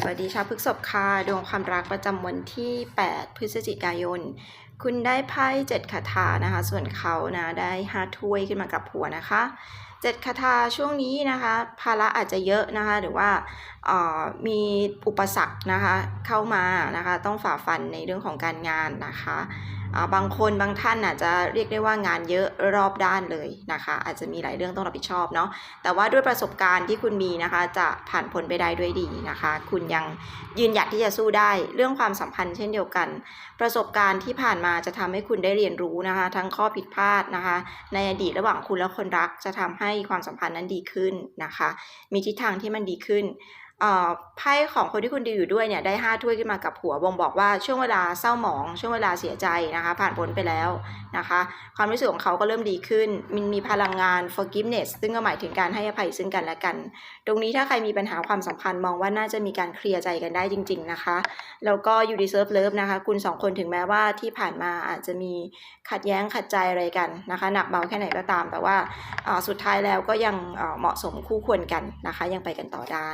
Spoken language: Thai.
สวัสดีชาวพฤกษบค่ะดวงความรักประจำวันที่ 8 พฤศจิกายน คุณได้ไพ่เจ็ดคาถานะคะ ส่วนเขานะได้ห้าถ้วยขึ้นมากับหัวนะคะเจ็ดคาถาช่วงนี้นะคะ ภาระอาจจะเยอะนะคะ หรือว่าออมีอุปสรรคนะคะเข้ามานะคะ ต้องฝ่าฟันในเรื่องของการงานนะคะ บางคนบางท่านอาจจะเรียกได้ว่างานเยอะรอบด้านเลยนะคะ อาจจะมีหลายเรื่องต้องรับผิดชอบเนาะแต่ว่าด้วยประสบการณ์ที่คุณมีนะคะ จะผ่านพ้นไปได้ด้วยดีนะคะ คุณยังยืนหยัดที่จะสู้ได้เรื่องความสัมพันธ์เช่นเดียวกัน ประสบการณ์ที่ผ่านมาจะทำให้คุณได้เรียนรู้นะคะ ทั้งข้อผิดพลาดนะคะ ในอดีตระหว่างคุณและคนรักจะทำให้ความสัมพันธ์นั้นดีขึ้นนะคะ มีทิศทางที่มันดีขึ้น ไพ่ของคนที่คุณดีอยู่ด้วยเนี่ยได้ห้าถ้วยขึ้นมากับหัวบ่งบอกว่าช่วงเวลาเศร้าหมอง ช่วงเวลาเสียใจนะคะ ผ่านพ้นไปแล้วนะคะ ความรู้สึกของเขาก็เริ่มดีขึ้นมันมีพลังงาน forgiveness ซึ่งก็หมายถึงการให้อภัยซึ่งกันและกัน ตรงนี้ถ้าใครมีปัญหาความสัมพันธ์มองว่าน่าจะมีการเคลียร์ใจกันได้จริง ๆนะคะ แล้วก็ you deserve love นะคะ คุณสองคนถึงแม้ว่าที่ผ่านมาอาจจะมีขัดแย้งขัดใจอะไรกันนะคะหนักเบาแค่ไหนก็ตาม แต่ว่าสุดท้ายแล้วก็ยังเหมาะสมคู่ควรกันนะคะ ยังไปกันต่อได้